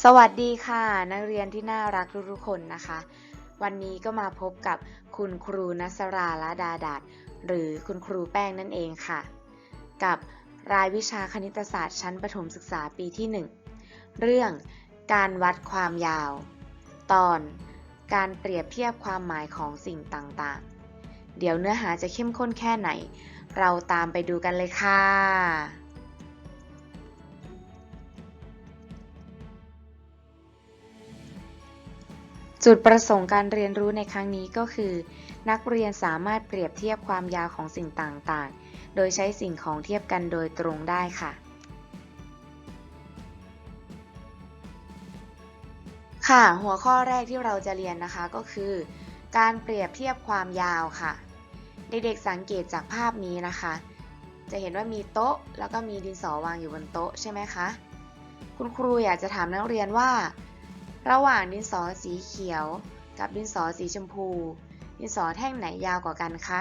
สวัสดีค่ะ นักเรียนที่น่ารักทุกๆคนนะคะ วันนี้ก็มาพบกับคุณครูนัสราละดาดาดหรือคุณครูแป้งนั่นเองค่ะ กับรายวิชาคณิตศาสตร์ชั้นประถมศึกษาปีที่ 1 เรื่องการวัดความยาว ตอนการเปรียบเทียบความหมายของสิ่งต่างๆ เดี๋ยวเนื้อหาจะเข้มข้นแค่ไหน เราตามไปดูกันเลยค่ะ จุดประสงค์การเรียนรู้ในครั้งนี้ก็คือ นักเรียนสามารถเปรียบเทียบความยาวของสิ่งต่างๆ โดยใช้สิ่งของเทียบกันโดยตรงได้ค่ะ ค่ะ หัวข้อแรกที่เราจะเรียนนะคะก็คือ การเปรียบเทียบความยาวค่ะ เด็กๆสังเกตจากภาพนี้นะคะ จะเห็นว่ามีโต๊ะ แล้วก็มีดินสอวางอยู่บนโต๊ะใช่ไหมคะ คุณครูอยากจะถามนักเรียนว่า ระหว่างดินสอสีเขียว กับดินสอสีชมพู ดินสอแท่งไหนยาวกว่ากันคะ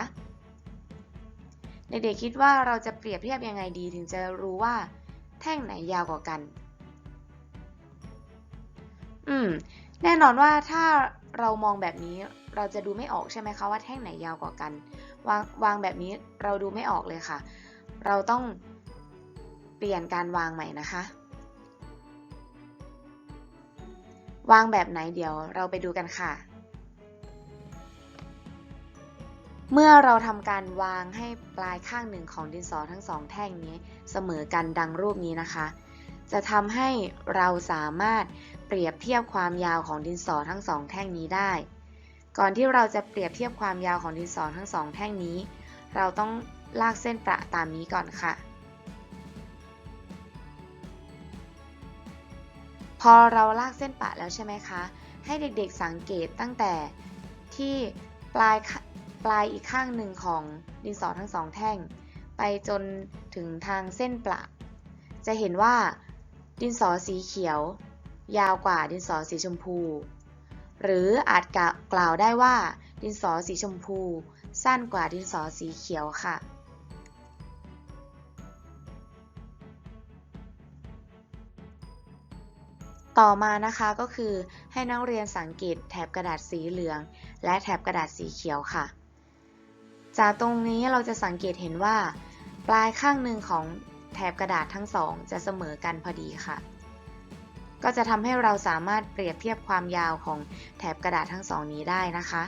เด็กๆคิดว่าเราจะเปรียบเทียบยังไงดีถึงจะรู้ว่า แท่งไหนยาวกว่ากัน อืม แน่นอนว่าถ้าเรามองแบบนี้เราจะดูไม่ออกใช่ไหมคะว่าแท่งไหนยาวกว่ากัน วางวางแบบนี้เราดูไม่ออกเลยค่ะ เราต้องเปลี่ยนการวางใหม่นะคะ วางแบบไหนเดี๋ยวเราไปดูกันค่ะ เมื่อเราทำการวางให้ปลายข้างหนึ่งของดินสอทั้งสองแท่งนี้เสมอกันดังรูปนี้นะคะ จะทำให้เราสามารถเปรียบเทียบความยาวของดินสอทั้งสองแท่งนี้ได้ ก่อนที่เราจะเปรียบเทียบความยาวของดินสอทั้งสองแท่งนี้ เราต้องลากเส้นประตามนี้ก่อนค่ะ พอเราลากเส้นปะแล้วใช่ไหมคะ ให้เด็กๆสังเกตตั้งแต่ที่ปลายปลายอีกข้างหนึ่งของดินสอทั้งสองแท่ง ไปจนถึงทางเส้นประ จะเห็นว่าดินสอสีเขียว ยาวกว่าดินสอสีชมพู หรืออาจกล่าวได้ว่าดินสอสีชมพู สั้นกว่าดินสอสีเขียวค่ะ ต่อมานะคะก็คือให้นักเรียนสังเกตแถบกระดาษสีเหลือง และแถบกระดาษสีเขียวค่ะ จากตรงนี้เราจะสังเกตเห็นว่า ปลายข้างหนึ่งของแถบกระดาษทั้งสองจะเสมอกันพอดีค่ะ ก็จะทำให้เราสามารถเปรียบเทียบความยาวของแถบกระดาษทั้งสองนี้ได้นะคะ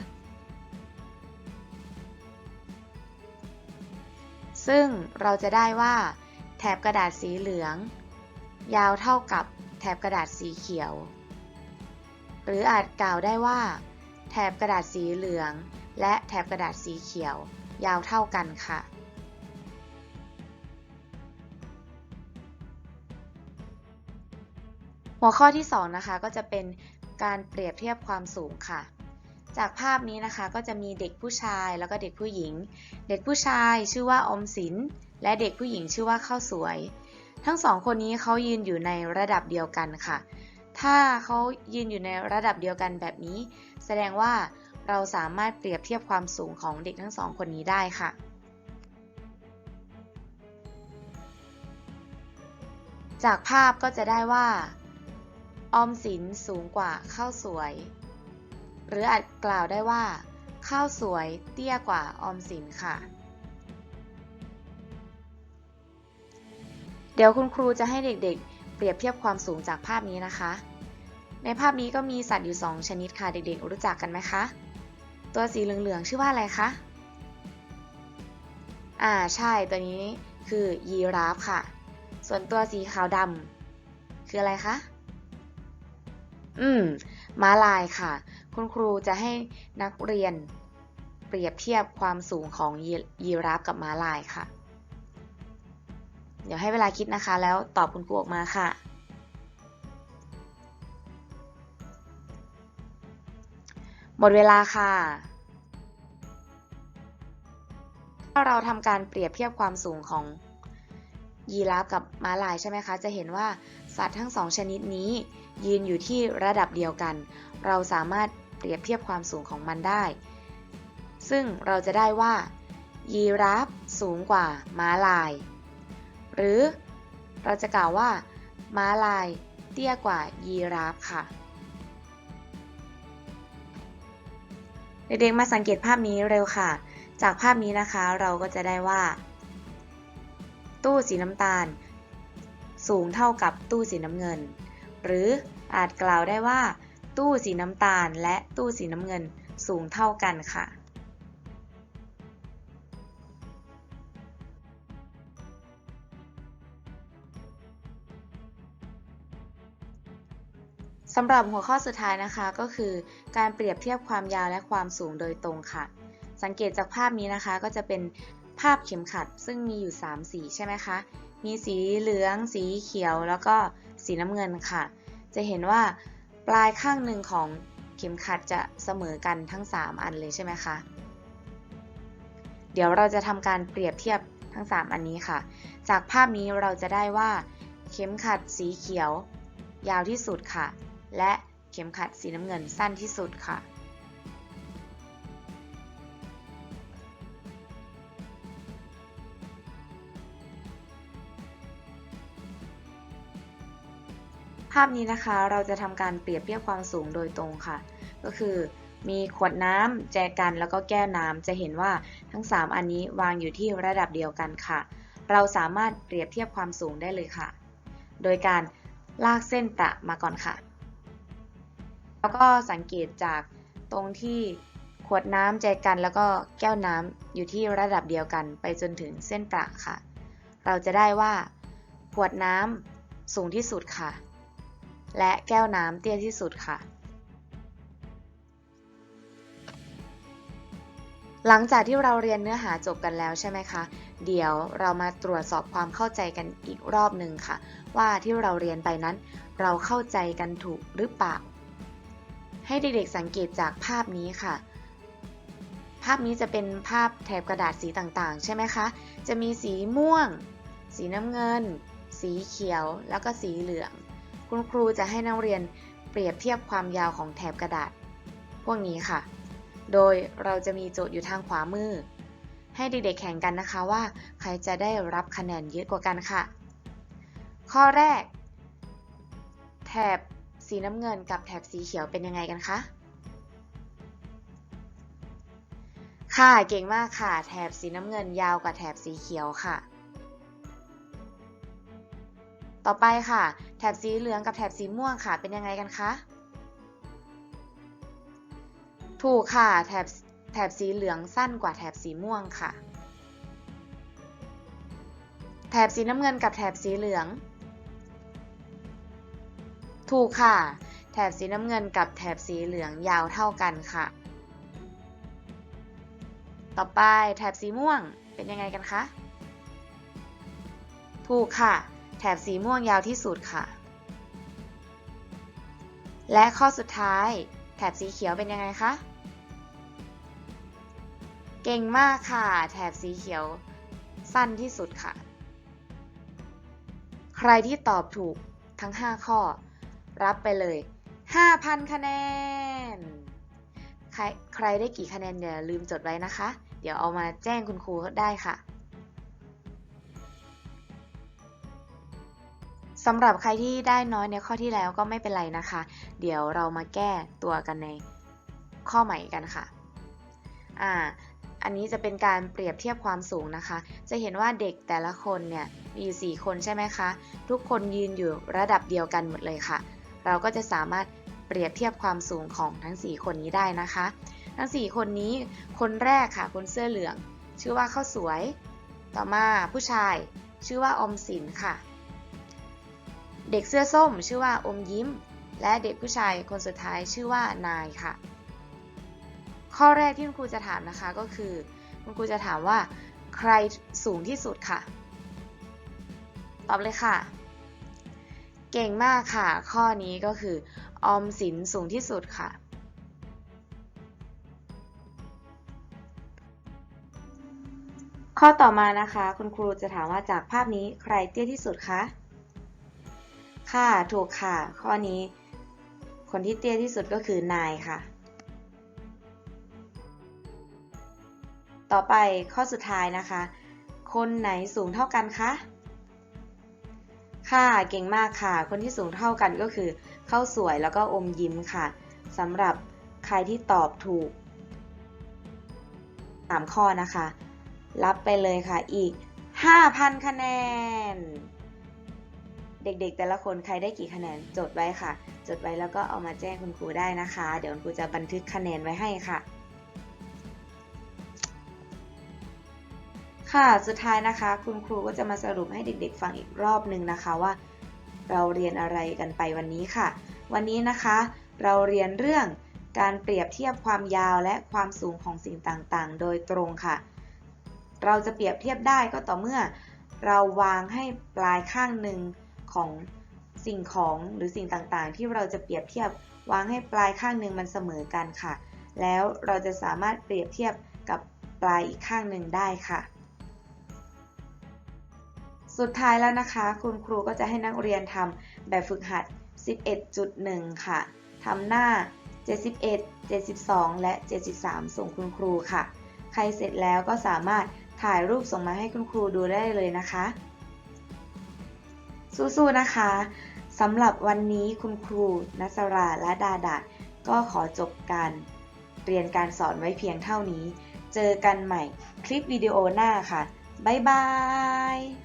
ซึ่งเราจะได้ว่า แถบกระดาษสีเหลือง ยาวเท่ากับ แถบกระดาษสีเขียว หรืออาจกล่าวได้ว่า แถบกระดาษสีเหลือง และแถบกระดาษสีเขียว ยาวเท่ากันค่ะ หัวข้อที่ 2 นะคะก็จะเป็นการเปรียบเทียบความสูงค่ะ จากภาพนี้นะคะก็จะมีเด็กผู้ชายแล้วก็เด็กผู้หญิง เด็กผู้ชายชื่อว่าอมสิน และเด็กผู้หญิงชื่อว่าข้าวสวย ทั้งสองคนนี้เขายืนอยู่ในระดับเดียวกันค่ะ ถ้าเขายืนอยู่ในระดับเดียวกันแบบนี้ แสดงว่าเราสามารถเปรียบเทียบความสูงของเด็กทั้งสองคนนี้ได้ค่ะ จากภาพก็จะได้ว่า ออมสินสูงกว่าข้าวสวย หรืออาจกล่าวได้ว่า ข้าวสวยเตี้ยกว่าออมสินค่ะ เดี๋ยวคุณครูจะให้เด็กๆ เปรียบเทียบความสูงจากภาพนี้นะคะ ในภาพนี้ก็มีสัตว์อยู่ 2 ชนิดค่ะเด็กๆ รู้จักกันไหมคะ ตัวสีเหลืองๆ ชื่อว่าอะไรคะ อ่าใช่ตัวนี้คือยีราฟค่ะ ส่วนตัวสีขาวดำคืออะไรคะ อืมม้าลายค่ะ คุณครูจะให้นักเรียนเปรียบเทียบความสูงของยียีราฟกับม้าลายค่ะ เดี๋ยวให้เวลาคิดนะคะ แล้วตอบคุณครูออกมาค่ะ หมดเวลาค่ะถ้าเราทำการเปรียบเทียบความสูงของยีราฟกับม้าลายใช่ไหมคะ จะเห็นว่าสัตว์ทั้งสองชนิดนี้ ยืนอยู่ที่ระดับเดียวกัน เราสามารถเปรียบเทียบความสูงของมันได้ ซึ่งเราจะได้ว่า ยีราฟสูงกว่าม้าลาย หรือเราจะกล่าวว่า ม้าลายเตี้ยกว่ายีราฟค่ะ เด็กๆมาสังเกตภาพนี้เร็วค่ะ จากภาพนี้นะคะเราก็จะได้ว่า ตู้สีน้ำตาล สูงเท่ากับตู้สีน้ำเงิน หรืออาจกล่าวได้ว่า ตู้สีน้ำตาลและตู้สีน้ำเงินสูงเท่ากันค่ะ สำหรับหัวข้อสุดท้ายนะคะก็คือ การเปรียบเทียบความยาวและความสูงโดยตรงค่ะ สังเกตจากภาพนี้นะคะก็จะเป็นภาพเข็มขัด ซึ่งมีอยู่ 3 สีใช่ไหมคะ มีสีเหลือง สีเขียว แล้วก็สีน้ำเงินค่ะ จะเห็นว่าปลายข้างหนึ่งของเข็มขัดจะเสมอกันทั้ง 3 อันเลยใช่ไหมคะ เดี๋ยวเราจะทำการเปรียบเทียบทั้ง 3 อันนี้ค่ะ จากภาพนี้เราจะได้ว่า เข็มขัดสีเขียวยาวที่สุดค่ะ และเข็มขัดสีน้ำเงินสั้นที่สุดค่ะ ภาพนี้นะคะเราจะทำการเปรียบเทียบความสูงโดยตรงค่ะ ก็คือมีขวดน้ำแจกันแล้วก็แก้วน้ำจะเห็นว่าทั้ง 3 อันนี้วางอยู่ที่ระดับเดียวกันค่ะ เราสามารถเปรียบเทียบความสูงได้เลยค่ะ โดยการลากเส้นประมาก่อนค่ะ แล้วก็สังเกตจากตรงที่ขวดน้ำแจกันแล้วก็แก้วน้ำอยู่ที่ระดับเดียวกันไปจนถึงเส้นประค่ะ เราจะได้ว่าขวดน้ำสูงที่สุดค่ะ และแก้วน้ำเตี้ยที่สุดค่ะ หลังจากที่เราเรียนเนื้อหาจบกันแล้วใช่ไหมคะ เดี๋ยวเรามาตรวจสอบความเข้าใจกันอีกรอบหนึ่งค่ะ ว่าที่เราเรียนไปนั้น เราเข้าใจกันถูกหรือเปล่า ให้เด็กๆสังเกตจากภาพนี้ค่ะ ภาพนี้จะเป็นภาพแถบกระดาษสีต่างๆ ใช่ไหมคะ จะมีสีม่วง สีน้ำเงิน สีเขียว แล้วก็สีเหลือง คุณครูจะให้นักเรียนเปรียบเทียบความยาวของแถบกระดาษ พวกนี้ค่ะ โดยเราจะมีโจทย์อยู่ทางขวามือ ให้เด็กๆแข่งกันนะคะว่า ใครจะได้รับคะแนนเยอะกว่ากันค่ะ ข้อแรก แถบ สีน้ำเงินกับแถบสีเขียวเป็นยังไงกันคะ ค่ะ เก่งมากค่ะ แถบสีน้ำเงินยาวกว่าแถบสีเขียวค่ะ ต่อไปค่ะ แถบสีเหลืองกับแถบสีม่วงค่ะ เป็นยังไงกันคะ ถูกค่ะ แถบแถบสีเหลืองสั้นกว่าแถบสีม่วงค่ะ แถบสีน้ำเงินกับแถบสีเหลือง ถูกค่ะ แถบสีน้ำเงินกับแถบสีเหลืองยาวเท่ากันค่ะ ต่อไปแถบสีม่วงเป็นยังไงกันคะ ถูกค่ะ แถบสีม่วงยาวที่สุดค่ะ และข้อสุดท้าย แถบสีเขียวเป็นยังไงคะ เก่งมากค่ะ แถบสีเขียวสั้นที่สุดค่ะ ใครที่ตอบถูกทั้ง 5 ข้อ รับไปเลย 5,000 คะแนน ใครใครได้กี่คะแนนอย่าลืมจดไว้นะคะ เดี๋ยวเอามาแจ้งคุณครูได้ค่ะสำหรับใครที่ได้น้อยในข้อที่แล้วก็ไม่เป็นไรนะคะ เดี๋ยวเรามาแก้ตัวกันในข้อใหม่กันค่ะ อ่า อันนี้จะเป็นการเปรียบเทียบความสูงนะคะ จะเห็นว่าเด็กแต่ละคนเนี่ยมีอยู่4คนใช่ไหมคะ ทุกคนยืนอยู่ระดับเดียวกันหมดเลยค่ะ เราก็จะสามารถเปรียบเทียบความสูงของทั้ง 4 คนนี้ได้นะคะ ทั้ง 4 คนนี้คนแรกค่ะคนเสื้อเหลือง ชื่อว่าข้าวสวย ต่อมาผู้ชายชื่อว่าอมสินค่ะ เด็กเสื้อส้ม ชื่อว่าอมยิ้ม และเด็กผู้ชายคนสุดท้ายชื่อว่านายค่ะ ข้อแรกที่คุณครูจะถามนะคะก็คือคุณครูจะถามว่าใครสูงที่สุดค่ะ ตอบเลยค่ะ เก่งมากค่ะ ข้อนี้ก็คือ ออมสินสูงที่สุดค่ะ ข้อต่อมานะคะ คุณครูจะถามว่าจากภาพนี้ใครเตี้ยที่สุดคะค่ะถูกค่ะ ข้อนี้ คนที่เตี้ยที่สุดก็คือนายค่ะ ต่อไปข้อสุดท้ายนะคะ คนไหนสูงเท่ากันคะ ค่ะเก่งมากค่ะ คนที่สูงเท่ากันก็คือข้าวสวยแล้วก็อมยิ้มค่ะสำหรับใครที่ตอบถูกสามข้อนะคะ รับไปเลยค่ะอีก 5,000 คะแนน เด็กๆ แต่ละคนใครได้กี่คะแนนจดไว้ค่ะ จดไว้แล้วก็เอามาแจ้งคุณครูได้นะคะ เดี๋ยวคุณครูจะบันทึกคะแนนไว้ให้ค่ะ ค่ะ สุดท้ายนะคะ คุณครูก็จะมาสรุปให้เด็กๆ ฟังอีกรอบหนึ่งนะคะว่า เราเรียนอะไรกันไปวันนี้ค่ะ วันนี้นะคะ เราเรียนเรื่องการเปรียบเทียบความยาวและความสูงของสิ่งต่างๆ โดยตรงค่ะ เราจะเปรียบเทียบได้ก็ต่อเมื่อ เราวางให้ปลายข้างหนึ่งของสิ่งของหรือสิ่งต่างๆ ที่เราจะเปรียบเทียบวางให้ปลายข้างหนึ่งมันเสมอกันค่ะ แล้วเราจะสามารถเปรียบเทียบกับปลายอีกข้างหนึ่งได้ค่ะ สุดท้ายแล้วนะคะ คุณครูก็จะให้นักเรียนทำแบบฝึกหัด 11.1 ค่ะทำหน้า 71 72 และ 73 ส่งคุณครูค่ะ ใครเสร็จแล้วก็สามารถถ่ายรูปส่งมาให้คุณครูดูได้เลยนะคะ สู้ๆนะคะสำหรับวันนี้คุณครูนัสราและดาดาก็ขอจบการเรียนการสอนไว้เพียงเท่านี้ เจอกันใหม่คลิปวิดีโอหน้าค่ะ บ๊ายบาย